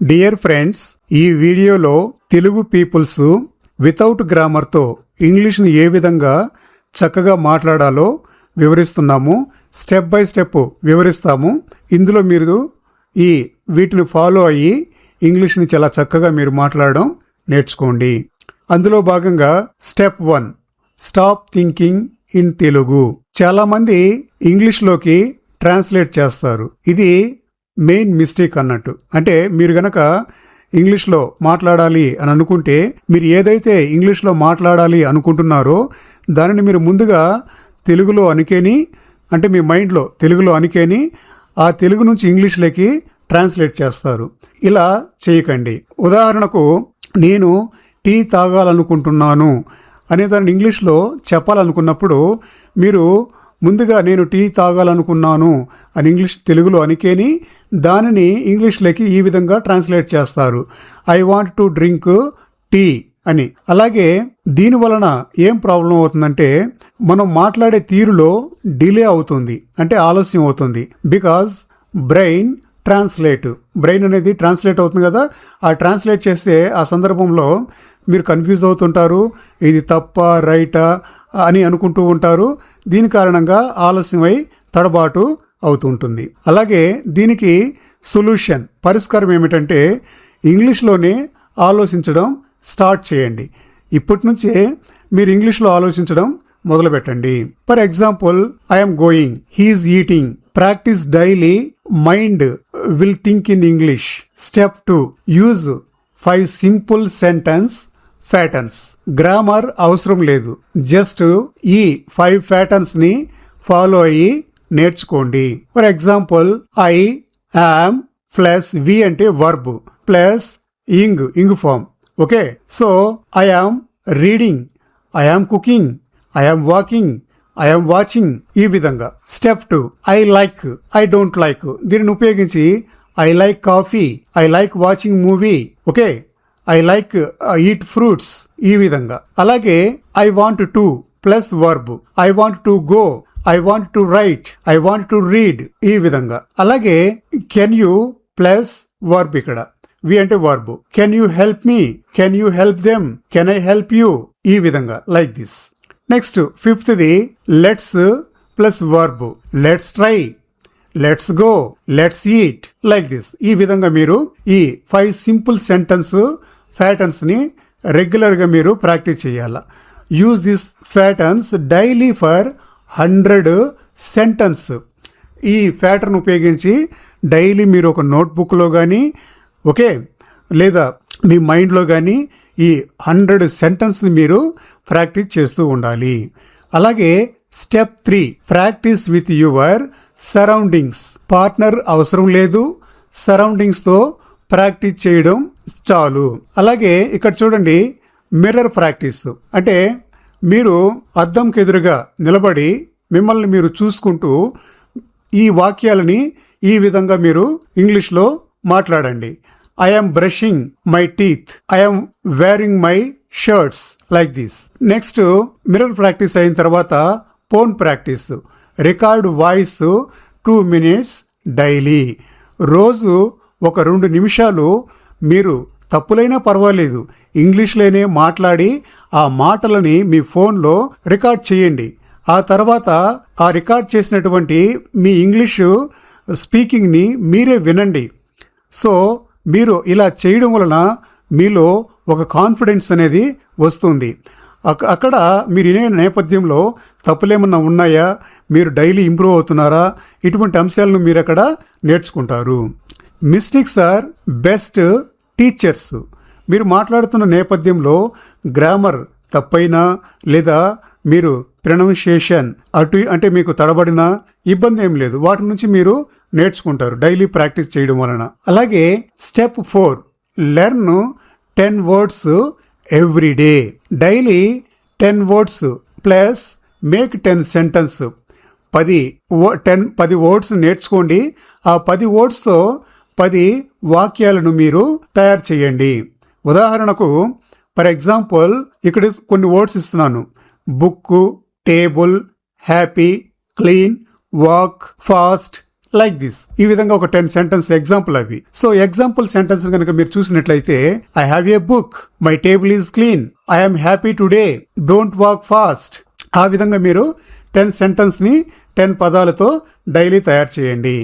Dear friends ఈ వీడియోలో Telugu peoples without గ్రామర్తో ఇంగ్లీష్ని ఏ విధంగా చక్కగా మాట్లాడాలో వివరిస్తున్నాము. స్టెప్ బై స్టెప్ వివరిస్తాము. ఇందులో మీరు ఈ వీటిని ఫాలో అయ్యి ఇంగ్లీష్ని చాలా చక్కగా మీరు మాట్లాడడం నేర్చుకోండి. అందులో భాగంగా step one stop thinking in Telugu చాలామంది ఇంగ్లీష్లోకి ట్రాన్స్లేట్ చేస్తారు. ఇది మెయిన్ మిస్టేక్ అన్నట్టు. అంటే మీరు గనక ఇంగ్లీష్లో మాట్లాడాలి అని అనుకుంటే మీరు ఏదైతే ఇంగ్లీష్లో మాట్లాడాలి అనుకుంటున్నారో దానిని మీరు ముందుగా తెలుగులో అనుకేని అంటే మీ మైండ్లో తెలుగులో అనుకేని ఆ తెలుగు నుంచి ఇంగ్లీష్లోకి ట్రాన్స్లేట్ చేస్తారు. ఇలా చేయకండి. ఉదాహరణకు నేను టీ తాగాలనుకుంటున్నాను అనే దాన్ని ఇంగ్లీష్లో చెప్పాలనుకున్నప్పుడు మీరు ముందుగా నేను టీ తాగాలనుకున్నాను అని ఇంగ్లీష్ తెలుగులో అనికేని దానిని ఇంగ్లీష్లోకి ఈ విధంగా ట్రాన్స్లేట్ చేస్తారు. I want to drink tea అని. అలాగే దీని వలన ఏం ప్రాబ్లం అవుతుందంటే మనం మాట్లాడే తీరులో డిలే అవుతుంది అంటే ఆలస్యం అవుతుంది. Because brain translate. బ్రెయిన్ అనేది ట్రాన్స్లేట్ అవుతుంది కదా. ఆ ట్రాన్స్లేట్ చేస్తే ఆ సందర్భంలో మీరు కన్ఫ్యూజ్ అవుతుంటారు. ఇది తప్ప రైటా? అని అనుకుంటూ ఉంటారు. దీని కారణంగా ఆలస్యమై తడబాటు అవుతుంటుంది. అలాగే దీనికి సొల్యూషన్ పరిష్కారం ఏమిటంటే ఇంగ్లీష్లోనే ఆలోచించడం స్టార్ట్ చేయండి. ఇప్పటి నుంచే మీరు ఇంగ్లీష్లో ఆలోచించడం మొదలుపెట్టండి. For example I'm going he's eating practice daily mind will think in English. Step two use five simple sentence patterns. Grammar అవసరం లేదు. జస్ట్ ఈ ఫైవ్ ప్యాటర్న్స్ని ఫాలో అయ్యి నేర్చుకోండి. For example I am plus V అంటే verb plus ing ing form. Okay? So I am reading I am cooking I am walking I am watching ఈ విధంగా. Step two I like I don't like. దీనిని ఉపయోగించి I like coffee I like watching movie. Okay? I like eat fruits ఈ విధంగా. అలాగే I want to plus verb I want to go I want to write I want to read ఈ విధంగా. అలాగే can you plus verb ఇక్కడ? V అంటే verb can you help me can you help them can I help you ఈ విధంగా like this next ఫిఫ్త్ది let's plus verb let's try let's go let's eat like this ఈ విధంగా మీరు ఈ five simple sentence ప్యాటర్న్స్ని రెగ్యులర్గా మీరు ప్రాక్టీస్ చేయాలి. Use this patterns daily for hundred sentence ఈ ప్యాటర్న్ ఉపయోగించి డైలీ మీరు ఒక నోట్బుక్లో కానీ ఓకే లేదా మీ మైండ్లో కానీ ఈ హండ్రెడ్ సెంటెన్స్ని మీరు ప్రాక్టీస్ చేస్తూ ఉండాలి. అలాగే step three practice with your surroundings partner అవసరం లేదు. సరౌండింగ్స్తో ప్రాక్టీస్ చేయడం చాలు. అలాగే ఇక్కడ చూడండి మిర్రర్ ప్రాక్టీస్. అంటే మీరు అద్దంకి ఎదురుగా నిలబడి మిమ్మల్ని మీరు చూసుకుంటూ ఈ వాక్యాలని ఈ విధంగా మీరు ఇంగ్లీష్లో మాట్లాడండి. I'm brushing my teeth I'm wearing my shirts like this next mirror practice అయిన తర్వాత phone practice. Record voice two minutes daily. రోజు ఒక రెండు నిమిషాలు మీరు తప్పులైనా పర్వాలేదు. ఇంగ్లీష్లోనే మాట్లాడి ఆ మాటలని మీ ఫోన్లో రికార్డ్ చేయండి. ఆ తర్వాత ఆ రికార్డ్ చేసినటువంటి మీ ఇంగ్లీషు స్పీకింగ్ని మీరే వినండి. సో మీరు ఇలా చేయడం వలన మీలో ఒక కాన్ఫిడెన్స్ అనేది వస్తుంది. అక్కడ మీరు వినే నేపథ్యంలో తప్పులేమన్నా ఉన్నాయా? మీరు డైలీ ఇంప్రూవ్ అవుతున్నారా? ఇటువంటి అంశాలను మీరు అక్కడ నేర్చుకుంటారు. Mistakes are best teachers. మీరు మాట్లాడుతున్న నేపథ్యంలో గ్రామర్ తప్పైనా లేదా మీరు ప్రొనౌన్సియేషన్ అటు అంటే మీకు తడబడిన ఇబ్బంది ఏం లేదు. వాటి నుంచి మీరు నేర్చుకుంటారు డైలీ ప్రాక్టీస్ చేయడం వలన. అలాగే step four learn ten words every day. Daily ten words plus make ten sentence. పది టెన్ పది వర్డ్స్ నేర్చుకోండి. ఆ పది వర్డ్స్తో పది వాక్యాలను మీరు తయారు చేయండి. ఉదాహరణకు ఫర్ ఎగ్జాంపుల్ ఇక్కడ కొన్ని వర్డ్స్ ఇస్తున్నాను. Book table happy clean walk fast like this. ఈ విధంగా ఒక టెన్ సెంటెన్స్ ఎగ్జాంపుల్ అవి. సో ఎగ్జాంపుల్ సెంటెన్స్ కనుక మీరు చూసినట్లయితే I have a book my table is clean I'm happy today don't walk fast ఆ విధంగా మీరు టెన్ సెంటెన్స్ని టెన్ పదాలతో డైలీ తయారు చేయండి.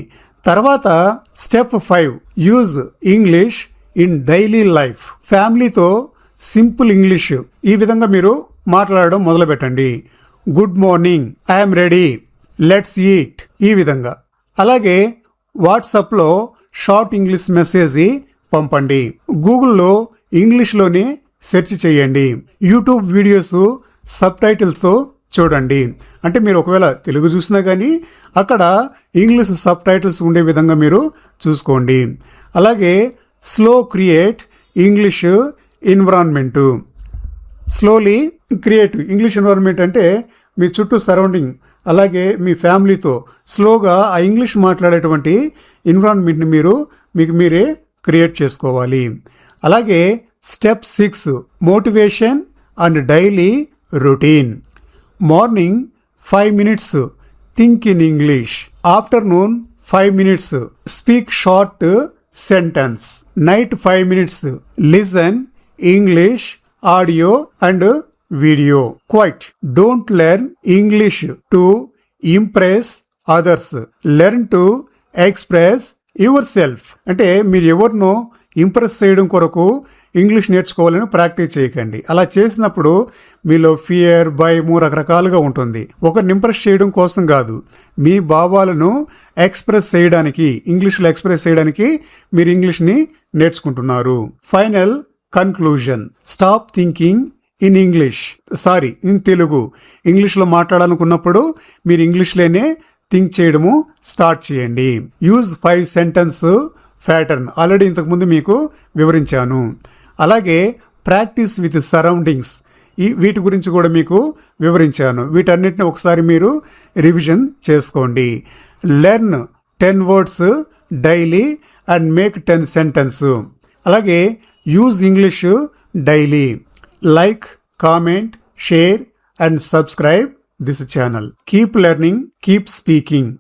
తర్వాత step five use English in daily life. ఫ్యామిలీతో సింపుల్ ఇంగ్లీష్. ఈ విధంగా మీరు మాట్లాడడం మొదలుపెట్టండి. Good morning I'm ready. Let's eat. ఈ విధంగా. అలాగే వాట్సాప్లో షార్ట్ ఇంగ్లీష్ మెసేజ్ పంపండి. గూగుల్లో ఇంగ్లీష్లోనే సెర్చ్ చేయండి. యూట్యూబ్ వీడియోస్ సబ్ టైటిల్స్తో చూడండి. అంటే మీరు ఒకవేళ తెలుగు చూసినా కానీ అక్కడ ఇంగ్లీష్ సబ్ టైటిల్స్ ఉండే విధంగా మీరు చూసుకోండి. అలాగే slow create English environment. Slowly create English environment అంటే మీ చుట్టూ సరౌండింగ్ అలాగే మీ ఫ్యామిలీతో స్లోగా ఆ ఇంగ్లీష్ మాట్లాడేటువంటి ఎన్విరాన్మెంట్ని మీరు మీకు మీరే క్రియేట్ చేసుకోవాలి. అలాగే step six motivation and daily routine. Morning five minutes think in English. Afternoon five minutes speak short sentence. Night five minutes listen English audio and video. Quiet. Don't learn English to impress others. Learn to express yourself. అంటే మీరు ఎవరినో impress చేయడం కొరకు English నేర్చుకోవాలని practice చేయకండి. అలా చేసినప్పుడు మీలో ఫియర్ భయము రకరకాలుగా ఉంటుంది. ఒకరిని ఇంప్రెస్ చేయడం కోసం కాదు. మీ భావాలను ఎక్స్ప్రెస్ చేయడానికి ఇంగ్లీష్లో ఎక్స్ప్రెస్ చేయడానికి మీరు ఇంగ్లీష్ని నేర్చుకుంటున్నారు. Final conclusion. Stop thinking in English. Sorry in Telugu. ఇంగ్లీష్లో మాట్లాడాలనుకున్నప్పుడు మీరు ఇంగ్లీష్లోనే థింక్ చేయడము స్టార్ట్ చేయండి. Use five sentence pattern. Already ఇంతకుముందు మీకు వివరించాను. అలాగే ప్రాక్టీస్ విత్ సరౌండింగ్స్. ఈ వీటి గురించి కూడా మీకు వివరించాను. వీటన్నిటిని ఒకసారి మీరు రివిజన్ చేసుకోండి. Learn ten words daily and make ten sentence. అలాగే use English daily. Like comment share and subscribe this channel. Keep learning keep speaking.